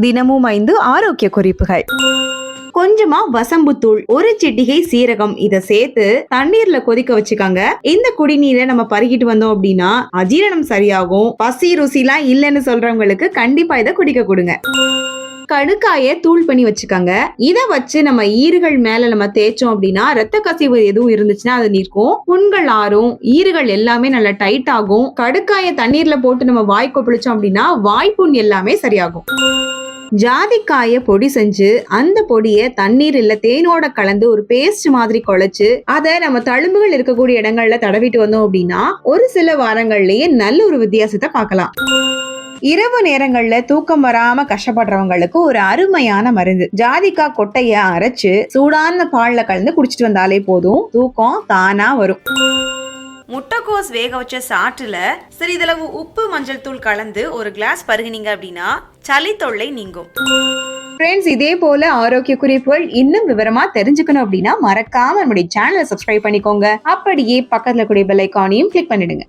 தினமும் ஐந்து ஆரோக்கிய குறிப்புகள். கொஞ்சமா வசம்புத்தூள் ஒரு சிட்டிகை சீரகம் இத சேர்த்து தண்ணீர்ல கொதிக்க வச்சுக்காங்க. இந்த குடிநீரை நம்ம பருகிட்டு வந்தோம் அப்படின்னா அஜீரணம் சரியாகும். பசி ருசிலாம் இல்லைன்னு சொல்றவங்களுக்கு கண்டிப்பா இதை குடிக்க கொடுங்க. கடுக்காய தூள் பண்ணி வச்சுக்கோங்க. இதை வச்சு நம்ம ஈறுகள் மேல நம்ம தேய்ச்சோம் அப்படின்னா ரத்த கசிவு எதுவும் இருந்துச்சுன்னா அது நிற்கும் புண்கள் ஆறும் ஈறுகள் எல்லாமே நல்லா டைட் ஆகும். கடுக்காய தண்ணீர்ல போட்டு நம்ம வாய் கொப்பளிச்சோம் அப்படின்னா வாய்ப்புண் எல்லாமே சரியாகும். ஜாதிக்காய பொடி செஞ்சு அந்த பொடியை தண்ணீர் இல்ல தேனோட கலந்து ஒரு பேஸ்ட் மாதிரி குழைச்சு அதை நம்ம தழும்புகள் இருக்கக்கூடிய இடங்கள்ல தடவிட்டு வந்தோம் அப்படின்னா ஒரு சில வாரங்கள்லயே நல்ல ஒரு வித்தியாசத்தை பார்க்கலாம் இரவு நேரங்கள்ல தூக்கம் வராம கஷ்டப்படுறவங்களுக்கு ஒரு அருமையான மருந்து. ஜாதிக்காய் கொட்டைய அரைச்சு சூடான பால்ல கலந்து குடிச்சிட்டு வந்தாலே போதும். தூக்கம் தானா வரும். முட்டைக்கோஸ் வேக வச்ச சாற்றுல சிறிதளவு உப்பு மஞ்சள் தூள் கலந்து ஒரு கிளாஸ் பருகினீங்க அப்படின்னா சளி தொல்லை நீங்கும். ஃப்ரெண்ட்ஸ் இதே போல ஆரோக்கிய குறிப்புகள் இன்னும் விவரமா தெரிஞ்சுக்கணும் அப்படின்னா மறக்காம நம்முடைய சேனலை சப்ஸ்கிரைப் பண்ணிக்கோங்க. அப்படியே பக்கத்துல கூடிய பெல் ஐக்கானையும் கிளிக் பண்ணிடுங்க.